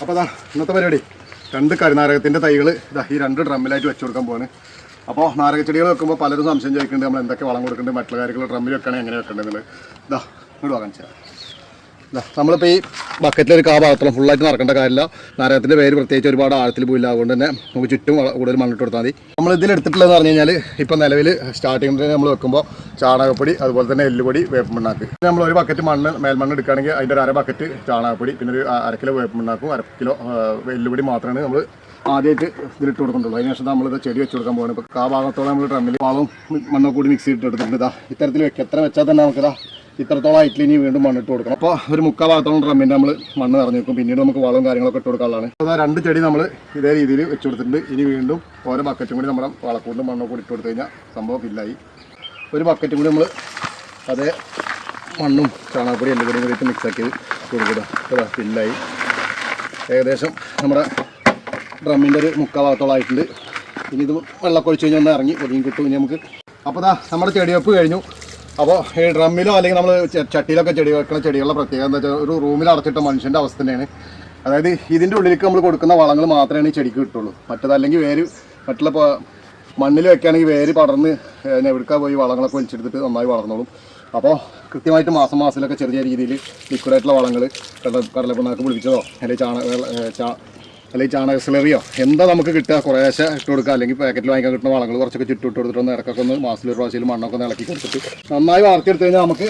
അപ്പോൾ അതാ ഇന്നത്തെ പരിപാടി. രണ്ട് കരിനാരകത്തിന്റെ തൈകൾ ഇതാ ഈ രണ്ട് ഡ്രമ്മിലായിട്ട് വെച്ച് കൊടുക്കാൻ പോവാണ്. അപ്പോൾ നാരകച്ചെടികൾ വെക്കുമ്പോൾ പലരും സംശയം ചോദിക്കുന്നുണ്ട് നമ്മൾ എന്തൊക്കെ വളം കൊടുക്കുന്നുണ്ട് മറ്റുള്ള കാര്യങ്ങൾ ഡ്രമ്മിൽ വെക്കണേ എങ്ങനെ വെക്കേണ്ടത് ഇതാ ഇങ്ങോട്ട് വാങ്ങാൻ ചെയ്യാം നമ്മളിപ്പോൾ ഈ ബക്കറ്റിൽ ഒരു കാ ഭാഗത്തോളം ഫുള്ളായിട്ട് നടക്കേണ്ട കാര്യമില്ല. നരകത്തിന്റെ പേര് പ്രത്യേകിച്ച് ഒരുപാട് ആഴത്തിൽ പോയില്ല. അതുകൊണ്ട് തന്നെ നമുക്ക് ചുറ്റും കൂടുതൽ മണ്ണിട്ട് കൊടുത്താൽ മതി. നമ്മൾ ഇതിൽ എടുത്തിട്ടുള്ളതെന്ന് പറഞ്ഞു കഴിഞ്ഞാൽ ഇപ്പം നിലവിൽ സ്റ്റാർട്ടിങ്ങിൽ നമ്മൾ വെക്കുമ്പോൾ ചാണകപ്പൊടി അതുപോലെ തന്നെ എല്ലുപൊടി വേപ്പമണ്ണാക്ക് നമ്മൾ ഒരു ബക്കറ്റ് മണ്ണ് മേൽമണ്ണ് എടുക്കുകയാണെങ്കിൽ അതിന്റെ ഒരു അര ബക്കറ്റ് ചാണകപ്പൊടി പിന്നെ ഒരു അര കിലോ വേപ്പമണ്ണാക്കും അര കിലോ എല്ലുപൊടി മാത്രമാണ് നമ്മൾ ആദ്യമായിട്ട് ഇതിലിട്ട് കൊടുക്കുന്നുള്ളൂ അതിനുശേഷം നമ്മളിത് ചെടി വെച്ച് കൊടുക്കാൻ പോകുന്നത് ഇപ്പോൾ കാ ഭാഗത്തോളം നമ്മൾ ഡ്രമ്മിൽ വളവും മണ്ണോ കൂടി മിക്സ് ചെയ്തിട്ട് എടുത്തിട്ടുണ്ട്. ഇതാ ഇത്തരത്തിൽ വെക്കുക എത്ര വെച്ചാൽ തന്നെ നമുക്കിതാ ഇത്രത്തോളം ആയിട്ട് ഇനി വീണ്ടും മണ്ണിട്ട് കൊടുക്കണം. അപ്പോൾ ഒരു മുക്കാ ഭാഗത്തോളം ഡ്രമ്മിന്റെ നമ്മൾ മണ്ണ് നിറഞ്ഞു വെക്കും പിന്നീട് നമുക്ക് വളവും കാര്യങ്ങളൊക്കെ ഇട്ട് കൊടുക്കാനുള്ളതാണ് അപ്പോൾ രണ്ട് ചെടി നമ്മൾ ഇതേ രീതിയിൽ വെച്ച് കൊടുത്തിട്ടുണ്ട്. ഇനി വീണ്ടും ഓരോ ബക്കറ്റും കൂടി നമ്മുടെ വളക്കൂണ്ടും മണ്ണും കൂടി ഇട്ട് കൊടുത്തു കഴിഞ്ഞാൽ സംഭവം ഫില്ലായി ഒരു ബക്കറ്റും കൂടി നമ്മൾ അതേ മണ്ണും ചാണകപ്പൊടി എല്ലാം കൂടി മിക്സ് ആക്കി കൊടുക്കുക അതാ ഫില്ലായി ഏകദേശം നമ്മുടെ ഡ്രമ്മിന്റെ ഒരു മുക്കാൽ ഭാഗത്തോളം ആയിട്ടുണ്ട്. ഇനി ഇത് വെള്ളമൊക്കെ ഒഴിച്ച് കഴിഞ്ഞാൽ ഒന്ന് ഇറങ്ങി ഒതുങ്ങി കിട്ടും. ഇനി നമുക്ക് അപ്പോൾ ദാ നമ്മുടെ ചെടിവെപ്പ് കഴിഞ്ഞു. അപ്പോൾ ഈ ഡ്രമ്മിലോ അല്ലെങ്കിൽ നമ്മൾ ചട്ടിയിലൊക്കെ ചെടി വെക്കുന്ന ചെടികളുടെ പ്രത്യേകത എന്താ വെച്ചാൽ ഒരു റൂമിൽ അടച്ചിട്ട മനുഷ്യന്റെ അവസ്ഥ തന്നെയാണ്. അതായത് ഇതിന്റെ ഉള്ളിലേക്ക് നമ്മൾ കൊടുക്കുന്ന വളങ്ങൾ മാത്രമേ ഈ ചെടിക്ക് കിട്ടുള്ളൂ. മറ്റതല്ലെങ്കിൽ വേര് മറ്റുള്ള മണ്ണിൽ വെക്കുകയാണെങ്കിൽ വേര് പടർന്ന് എവിടുക്ക പോയി വളങ്ങളൊക്കെ വലിച്ചെടുത്തിട്ട് നന്നായി വളർന്നോളും. അപ്പോൾ കൃത്യമായിട്ട് മാസം മാസത്തിലൊക്കെ ചെറിയ രീതിയിൽ ലിക്വിഡായിട്ടുള്ള വളങ്ങൾ കടല കടലപ്പിണ്ണാക്ക് പിടിപ്പിച്ചതോ അല്ലെങ്കിൽ ചാണക ചാ അല്ലെങ്കിൽ ചാണക സിലറിയോ എന്താ നമുക്ക് കിട്ടുക? കുറേശ്ശെ ഇട്ട് കൊടുക്കുക. അല്ലെങ്കിൽ പാക്കറ്റിൽ വാങ്ങിക്കാൻ കിട്ടുന്ന വളങ്ങൾ കുറച്ചൊക്കെ ചുറ്റും ഇട്ട് കൊടുത്തിട്ട് ഒന്ന് ഇറക്കൊക്കെ ഒന്ന് മാസത്തിൽ ഒരു പ്രാവശ്യം മണ്ണൊക്കെ ഒന്ന് ഇളക്കി കൊടുത്തിട്ട് നന്നായി വളർത്തിയെടുത്ത് കഴിഞ്ഞാൽ നമുക്ക്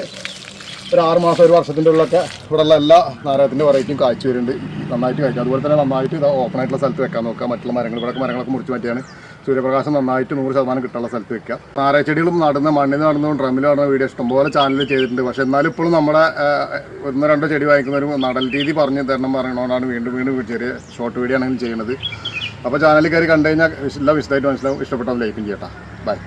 ഒരു ആറ് മാസം ഒരു വർഷത്തിന്റെ ഉള്ളിലൊക്കെ ഇവിടെയുള്ള എല്ലാ നാരകത്തിന്റെ വെറൈറ്റിയും കാഴ്ച വരുന്നുണ്ട്. നന്നായിട്ട് കഴിക്കാം അതുപോലെ തന്നെ നന്നായിട്ട് ഇത് ഓപ്പൺ ആയിട്ടുള്ള സ്ഥലത്ത് വെക്കാൻ നോക്കുക. മറ്റുള്ള മരങ്ങൾ ഇവിടെ മരങ്ങളൊക്കെ മുറിച്ച് മാറ്റിയാണ് സൂര്യപ്രകാശം നന്നായിട്ട് നൂറ് ശതമാനം കിട്ടാനുള്ള സ്ഥലത്ത് വെക്കുക. നാരച്ചെടികളും നടുന്ന മണ്ണിൽ നടന്നതും ഡ്രമ്മിൽ നടന്ന വീഡിയോ ഇഷ്ടംപോലെ ചാനലിൽ ചെയ്തിട്ടുണ്ട്. പക്ഷേ എന്നാലും ഇപ്പോഴും നമ്മുടെ ഒന്നോ രണ്ടോ ചെടി വാങ്ങിക്കുന്നവരും നടൽ രീതി പറഞ്ഞ് തരണം പറയണോണ്ടാണ് വീണ്ടും വീണ്ടും ചെറിയ ഷോർട്ട് വീഡിയോ ആണെങ്കിലും ചെയ്യുന്നത്. അപ്പോൾ ചാനലിൽ കയറി കണ്ടു കഴിഞ്ഞാൽ എല്ലാം വിശദമായിട്ട് മനസ്സിലാവും. ഇഷ്ടപ്പെട്ടാൽ ലൈക്കും ചെയ്യട്ടാ. ബൈ